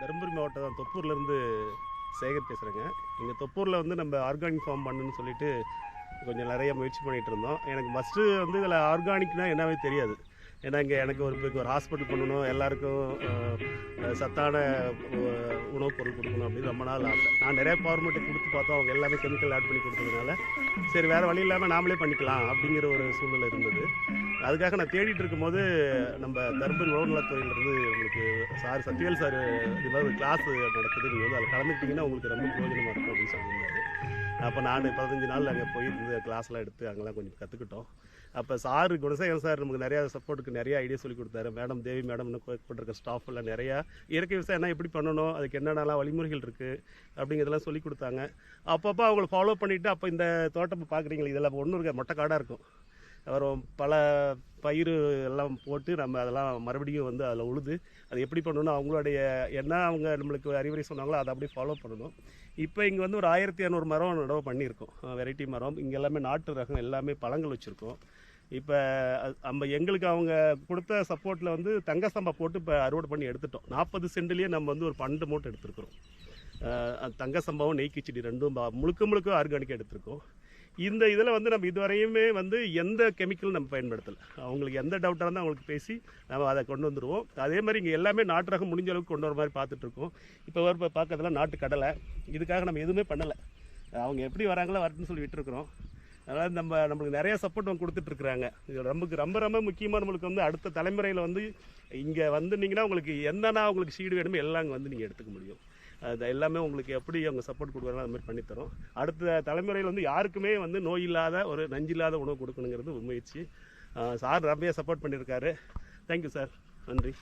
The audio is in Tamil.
தருமபுரி மாவட்டம் தொப்பூர்லேருந்து சேகர் பேசுகிறேங்க இங்கே தொப்பூரில் வந்து நம்ம ஆர்கானிக் ஃபார்ம் பண்ணுன்னு சொல்லிட்டு கொஞ்சம் நிறைய முயற்சி பண்ணிகிட்டு இருந்தோம். எனக்கு ஃபஸ்ட்டு வந்து இதில் ஆர்கானிக்னால் என்னவே தெரியாது. ஏன்னா இங்கே எனக்கு ஒரு இப்போ ஒரு ஹாஸ்பிட்டல் பண்ணணும் எல்லாருக்கும் சத்தான உணவுப் பொருள் கொடுக்கணும் அப்படின்னு ரொம்ப நாள் ஆசை. நான் நிறைய ஃபார்மெட்டு கொடுத்து பார்த்தோம் அவங்க எல்லாமே கெமிக்கல் ஆட் பண்ணி கொடுத்ததுனால. சரி வேறு வழி இல்லாமல் நாமளே பண்ணிக்கலாம் அப்படிங்கிற ஒரு சூழ்நிலை இருந்தது. அதுக்காக நான் தேடிட்டு இருக்கும்போது நம்ம தர்மபுரி உணவுநலத்துறையிலேருந்து உங்களுக்கு சார் சத்யவேல் சார் இது மாதிரி ஒரு கிளாஸ் நடக்குது. நீங்கள் வந்து அதில் கலந்துக்கிட்டிங்கன்னா உங்களுக்கு ரொம்ப பிரயோஜனமாக இருக்கும் அப்படின்னு சொல்லியிருந்தாரு. அப்போ நான் பதினஞ்சு நாள் அங்கே போய் இந்த கிளாஸ்லாம் எடுத்து அங்கெல்லாம் கொஞ்சம் கற்றுக்கிட்டோம் அப்போ சார் குணசேகரன் சார் நமக்கு நிறையா சப்போர்ட்டுக்கு நிறைய ஐடியா சொல்லி கொடுத்தாரு. மேடம் தேவி மேடம் இன்னும் போட்டிருக்க ஸ்டாஃப் எல்லாம் நிறையா இயற்கை விவசாயம் என்ன எப்படி பண்ணணும் அதுக்கு என்னென்னலாம் வழிமுறைகள் இருக்குது அப்படிங்கிறதெல்லாம் சொல்லி கொடுத்தாங்க. அப்பப்போ அவங்களை ஃபாலோ பண்ணிவிட்டு அப்போ இந்த தோட்டம் பார்க்குறீங்களா இதெல்லாம் ஒன்றும் இருக்க மொட்டை காடாக இருக்கும். அப்புறம் பல பயிர் எல்லாம் போட்டு நம்ம அதெல்லாம் மறுபடியும் வந்து அதில் உழுது அது எப்படி பண்ணணும் அவங்களுடைய என்ன அவங்க நம்மளுக்கு அறிவுரை சொன்னாங்களோ அதை அப்படியே ஃபாலோ பண்ணணும். இப்போ இங்கே வந்து ஒரு ஆயிரத்தி இரநூறு மரம் நடவு பண்ணியிருக்கோம். வெரைட்டி மரம். இங்கே எல்லாமே நாட்டு ரகம் எல்லாமே பழங்கள் வச்சுருக்கோம். இப்போ நம்ம எங்களுக்கு அவங்க கொடுத்த சப்போர்ட்டில் வந்து தங்க சம்பா போட்டு இப்போ அறுவடை பண்ணி எடுத்துட்டோம். நாற்பது சென்ட்லேயே நம்ம வந்து ஒரு பன்னெண்டு மூட்டை எடுத்துருக்குறோம். தங்க சம்பாவும் நெய் கிச்சடி ரெண்டும் முழுக்க முழுக்க ஆர்கானிக்காக எடுத்திருக்கோம். இந்த இதில் வந்து நம்ம இதுவரையுமே வந்து எந்த கெமிக்கலும் நம்ம பயன்படுத்தலை. அவங்களுக்கு எந்த டவுட்டாக இருந்தால் அவங்களுக்கு பேசி நம்ம அதை கொண்டு வந்துடுவோம் அதே மாதிரி இங்கே எல்லாமே நாட்டு ரகம் முடிஞ்ச அளவுக்கு கொண்டு வர மாதிரி பார்த்துட்ருக்கோம் இப்போ வர இப்போ பார்க்கறதுலாம் நாட்டு கடலை. இதுக்காக நம்ம எதுவுமே பண்ணலை. அவங்க எப்படி வராங்களோ வரட்டுன்னு சொல்லி விட்டுருக்குறோம். அதனால் நம்ம நம்மளுக்கு நிறைய சப்போர்ட் அவங்க கொடுத்துட்ருக்குறாங்க இது ரொம்ப ரொம்ப ரொம்ப முக்கியமாக நம்மளுக்கு வந்து அடுத்த தலைமுறையில் வந்து இங்கே வந்துனீங்கன்னா உங்களுக்கு என்னென்ன உங்களுக்கு சீடு வேணுமோ எல்லாம் வந்து நீங்கள் எடுத்துக்க முடியும். அது எல்லாமே உங்களுக்கு எப்படி அவங்க சப்போர்ட் கொடுக்குறாங்க அது மாதிரி பண்ணித்தரோம் அடுத்த தலைமுறையில் வந்து யாருக்குமே வந்து நோய் இல்லாத ஒரு நஞ்சில்லாத உணவு கொடுக்கணுங்கிறது ஒரு முயற்சி. சார் நிறைய சப்போர்ட் பண்ணியிருக்காரு தேங்க்யூ சார் நன்றி.